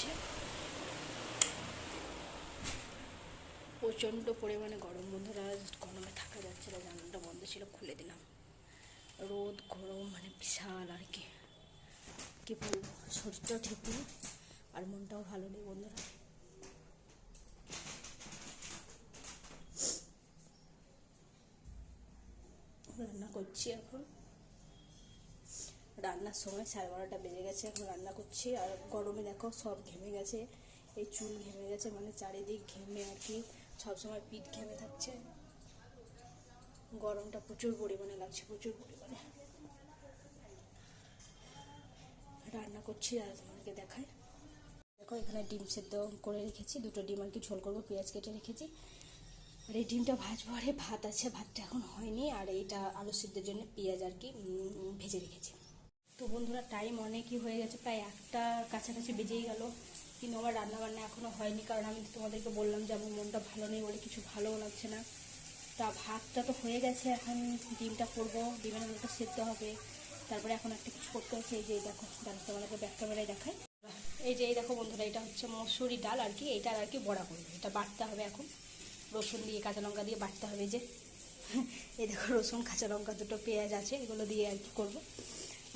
হচ্ছে প্রচণ্ড পরিমাণে গরম, বন্ধুরা গরমে থাকা যাচ্ছে না, জানালাটা বন্ধ ছিল, খুলে দিলাম। রোদ, গরম মানে বিশাল আর কি। কী বলব, শরীরটাও ঠিক নেই, আর মনটাও ভালো নেই, বন্ধুরা। রান্না করছি এখন। রান্নার সময় সাড়ে বারোটা বেজে গেছে, এখন রান্না করছি। আর গরমে দেখো সব ঘেমে গেছে, এই চুল ঘেমে গেছে মানে চারিদিক ঘেমে আর কি। সবসময় পিঠ ঘেমে থাকছে। গরমটা প্রচুর পরিমাণে লাগছে, প্রচুর পরিমাণে। রান্না করছি আর তোমাদেরকে দেখায় দেখো এখানে ডিম সেদ্ধ করে রেখেছি, দুটো ডিম আর কি ঝোল করব, পেঁয়াজ কেটে রেখেছি। আর এই ডিমটা ভাজবো আরে ভাত আছে, ভাতটা এখন হয়নি। আর এইটা আলু সিদ্ধের জন্য পেঁয়াজ আর কি ভেজে রেখেছি। তো বন্ধুরা টাইম অনেকই হয়ে গেছে, প্রায় একটা কাছাকাছি বেজেই গেল। কিন্তু আমার রান্না বান্না এখনও হয়নি, কারণ আমি তোমাদেরকে বললাম যে আমার মনটা ভালো নেই বলে কিছু ভালোও লাগছে না। তা ভাতটা তো হয়ে গেছে, এখন ডিমটা করব, ডিমের আলুটা সেদ্ধ হবে। তারপরে এখন একটা কিছু করতে হচ্ছে, এই যে দেখো দাঁড়া তোমাদেরকে ব্যাক ক্যামেরায় দেখায় এই যে এই দেখো বন্ধুরা, এটা হচ্ছে মসুরি ডাল আর কি এইটার আর কি বড়া করবে। এটা বাটতে হবে এখন। রসুন দিয়ে কাঁচা লঙ্কা দিয়ে বাটতে হবে যে। এই দেখো রসুন, কাঁচা লঙ্কা, দুটো পেঁয়াজ আছে, এগুলো দিয়ে আর কি করব।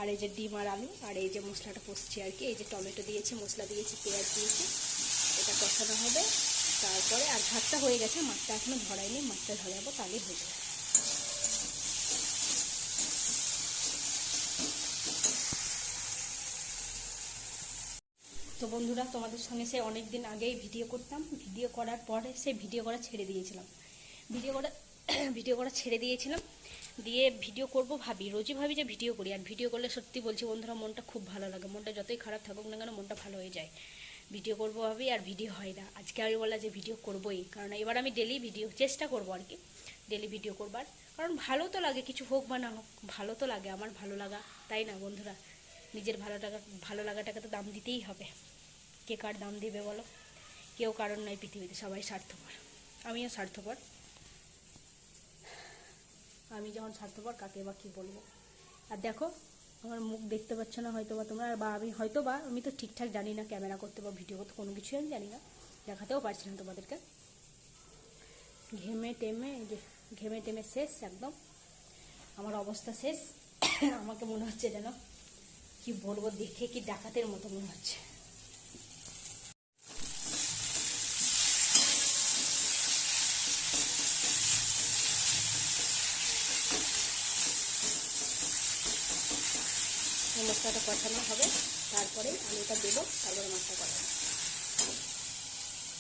আর এই যে ডিম আর আলু, আর এই যে মশলাটা কষছি আর কি, এই যে টমেটো দিয়েছি, মশলা দিয়েছি, পেঁয়াজ দিয়েছি, এটা কষানো হবে। তারপরে আর ভাতটা হয়ে গেছে, মাছটা এখনও ধরাইনি, মাছটা ধরাবো তাহলেই হয়ে যাবে। তো বন্ধুরা, তোমাদের সঙ্গে সে অনেক দিন আগেই ভিডিও করতাম। ভিডিও করার পরে সে ভিডিও করা ছেড়ে দিয়েছিলাম। ভিডিও করা ভিডিও করা ছেড়ে দিয়েছিলাম। দিয়ে ভিডিও করব ভাবি, রোজই ভাবি যে ভিডিও করি। আর ভিডিও করলে সত্যি বলছি বন্ধুরা, মনটা খুব ভালো লাগে। মনটা যতই খারাপ থাকুক না কেন, মনটা ভালো হয়ে যায়। ভিডিও করব ভাবি, আর ভিডিও হয় না। আজকে আমি বলা যে ভিডিও করবোই, কারণ এবার আমি ডেলি ভিডিও চেষ্টা করব আর কি। ডেলি ভিডিও করবার। কারণ ভালো তো লাগে, কিছু হোক বা না হোক, ভালো তো লাগে, আমার ভালো লাগা। তাই না বন্ধুরা? নিজের ভালো টাকা ভালো লাগাটাকে তো দাম দিতেই হবে। কে কার দাম দিবে বলো? কেউ কারণ নয় পৃথিবীতে, সবাই স্বার্থপর। আমিও স্বার্থপর। আমি যখন স্বার্থপর কাকে বা কী বলব? আর দেখো, আমার মুখ দেখতে পাচ্ছ না হয়তো বা তোমরা বা আমি হয়তো বা আমি তো ঠিকঠাক জানি না ক্যামেরা করতে বা ভিডিও করতে, কোনো কিছুই আমি জানি না, দেখাতেও পারছি না তোমাদেরকে। ঘেমে টেমে ঘেমে টেমে শেষ একদম। আমার অবস্থা শেষ। আমাকে মনে হচ্ছে যেন কি বলব, দেখে কি ডাকাতের মতো মনে হচ্ছে। মশলাটা কষানো হবে, তারপরে আলুটা দেবো তারপরে মাছটা করাবো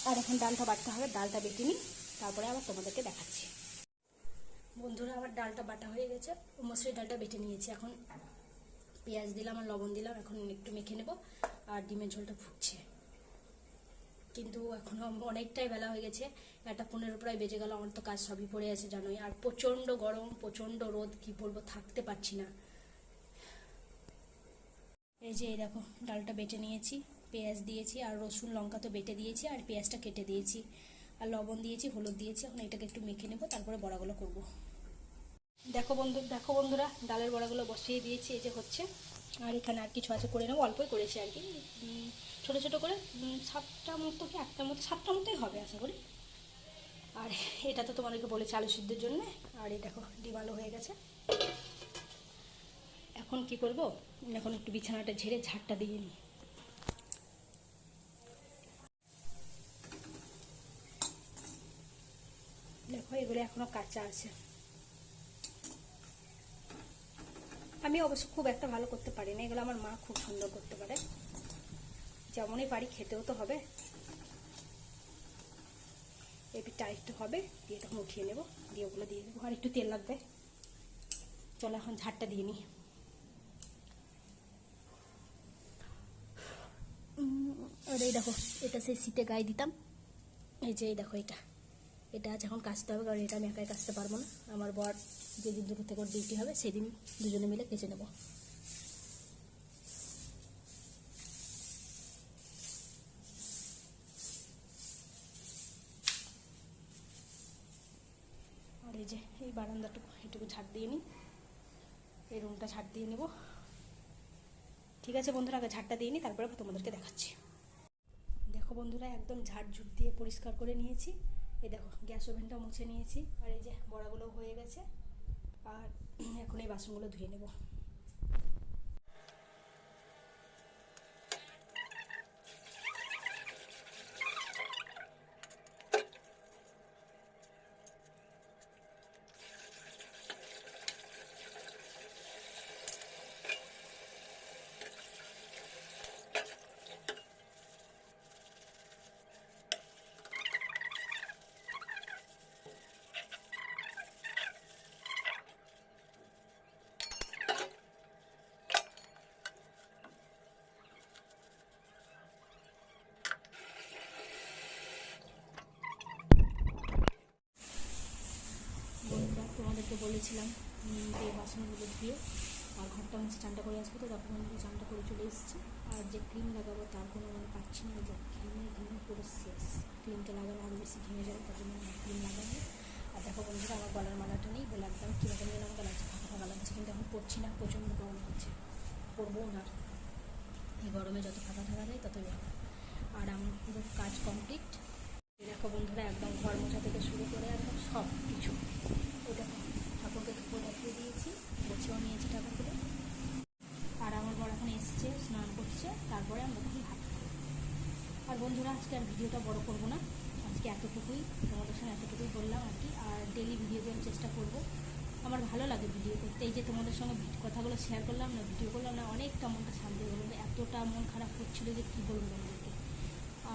আর এখন ডালটা বাটতে হবে, ডালটা বেটে নিই, তারপরে আবার তোমাদেরকে দেখাচ্ছি। বন্ধুরা, আমার ডালটা বাটা হয়ে গেছে, মসুরি ডালটা বেটে নিয়েছি এখন। পেঁয়াজ দিলাম আর লবণ দিলাম, এখন একটু মেখে নেব, আর ডিমের ঝোলটা ফুটছে। কিন্তু এখন অনেকটাই বেলা হয়ে গেছে, একটা পনেরো প্রায় বেজে গেল, আমার তো কাজ সবই পড়ে আছে জানোই। আর প্রচণ্ড গরম, প্রচণ্ড রোদ, কি বলব, থাকতে পারছি না। এই যে এই দেখো, ডালটা বেটে নিয়েছি, পেঁয়াজ দিয়েছি, আর রসুন লঙ্কা তো বেটে দিয়েছি, আর পেঁয়াজটা কেটে দিয়েছি। আর লবণ দিয়েছি, হলুদ দিয়েছি, এখন এটাকে একটু মেখে নেব, তারপরে বড়াগুলো করব। দেখো বন্ধু, দেখো বন্ধুরা, ডালের বড়াগুলো বসিয়ে দিয়েছি, এই যে হচ্ছে। আর এখানে আর কিছু আছে, করে নেব, অল্পই করেছি আর কি। ছোটো ছোটো করে সাতটা মতো কি, আটটা মতো, সাতটা মতোই হবে আশা করি। আর এটা তো তোমাদেরকে বলেছি আলু সিদ্ধের জন্য, আর এই দেখো, ডিম আলু হয়ে গেছে। এখন কি করব? এখন একটু বিছানাটা ঝেড়ে ঝাড়টা দিয়ে নিই দেখো এগুলো এখনও কাঁচা আছে। আমি অবশ্য খুব একটা ভালো করতে পারি না এগুলো আমার মা খুব সুন্দর করতে পারে। যেমনই পারি খেতেও তো হবে। এই পিঠটা একটু হবে, দিয়ে তখন উঠিয়ে নেব, দিয়ে ওগুলো দিয়ে দেবো। আর একটু তেল লাগবে। চলো এখন ঝাড়টা দিয়ে নিই উম, আর এই দেখো, এটা সেই শীতে গায়ে দিতাম। এই যে, এই দেখো এটা। এটা আজ এখন কাচতে হবে, কারণ এটা আমি একাই কাচতে পারব না। আমার বর যেদিন দুটো থেকে ডিউটি হবে, সেদিন দুজনে মিলে কেচে নেব। আর এই যে, এই বারান্দাটুকু, এটুকু ঝাড় দিয়ে নিই। এই রুমটা ঝাড় দিয়ে নেব। ঠিক আছে বন্ধুরা, আগে ঝাড়টা দিয়ে নিই, তারপরে তোমাদেরকে দেখাচ্ছি। বন্ধুরা, একদম ঝাড়ঝুট দিয়ে পরিষ্কার করে নিয়েছি। এই দেখো, গ্যাস ওভেনটা মুছে নিয়েছি। আর এই যে বড়াগুলো হয়ে গেছে। আর এখন এই বাসনগুলো ধুয়ে নেব বন্ধুরা তোমাদেরকে বলেছিলাম যে বাসনগুলো ধুয়ে আর ঘরটা মুছে চানটা করে আসব, তো তারপর আমি করে চলে এসেছি। আর যে ক্রিম লাগাবো তার কোনো মানে পাচ্ছি না, যে ঘেমে ঘেমে পুরো শেষ। ক্রিমটা লাগালে আরও বেশি ঘেমে যাবে, তার জন্য ক্রিম লাগাবো আর দেখো বন্ধুরা, আমার গলার মালাটা নেই বলে একদম কীরকম যেন আমাকে লাগছে ফাঁকা ফাঁকা লাগছে, কিন্তু এখন পড়ছি না, প্রচণ্ড গরম হচ্ছে। পরবো না। এই গরমে যত ফাঁকা থাকা যায় ততই আর আমার পুরো কাজ কমপ্লিট দেখো বন্ধুরা, একদম ঘর মোছা থেকে শুরু করে একদম সব কিছু ওই দেখো ঠাকুরকে ঠাকুর দেখিয়ে দিয়েছি গোছেও নিয়েছি ঠাকুরগুলো আর আমার বড় এখন এসছে স্নান করছে তারপরে আমরা তখন ভাত খাব আর বন্ধুরা আজকে আর ভিডিওটা বড় করব না। আজকে এতটুকুই, তোমাদের সঙ্গে এতটুকুই বললাম আর কি। আর ডেলি ভিডিও দেওয়ার চেষ্টা করব। আমার ভালো লাগে ভিডিও করতে। এই যে তোমাদের সঙ্গে কথাগুলো শেয়ার করলাম না ভিডিও করলাম না, অনেকটা মনটা শান্তি হলো এতটা মন খারাপ করছিল যে কী বলব তোমাদেরকে।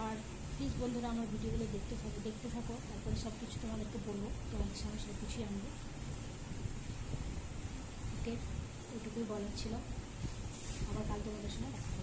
আর প্লিজ বন্ধুরা, আমার ভিডিওগুলো দেখতে থাকো দেখতে থাকো। তারপরে সব কিছু তোমাদেরকে বলব। তোমাদের সামনে সব কিছুই আনব। ওকে ওইটুকুই বলার ছিল। আবার কাল তোমাদের সঙ্গে দেখা।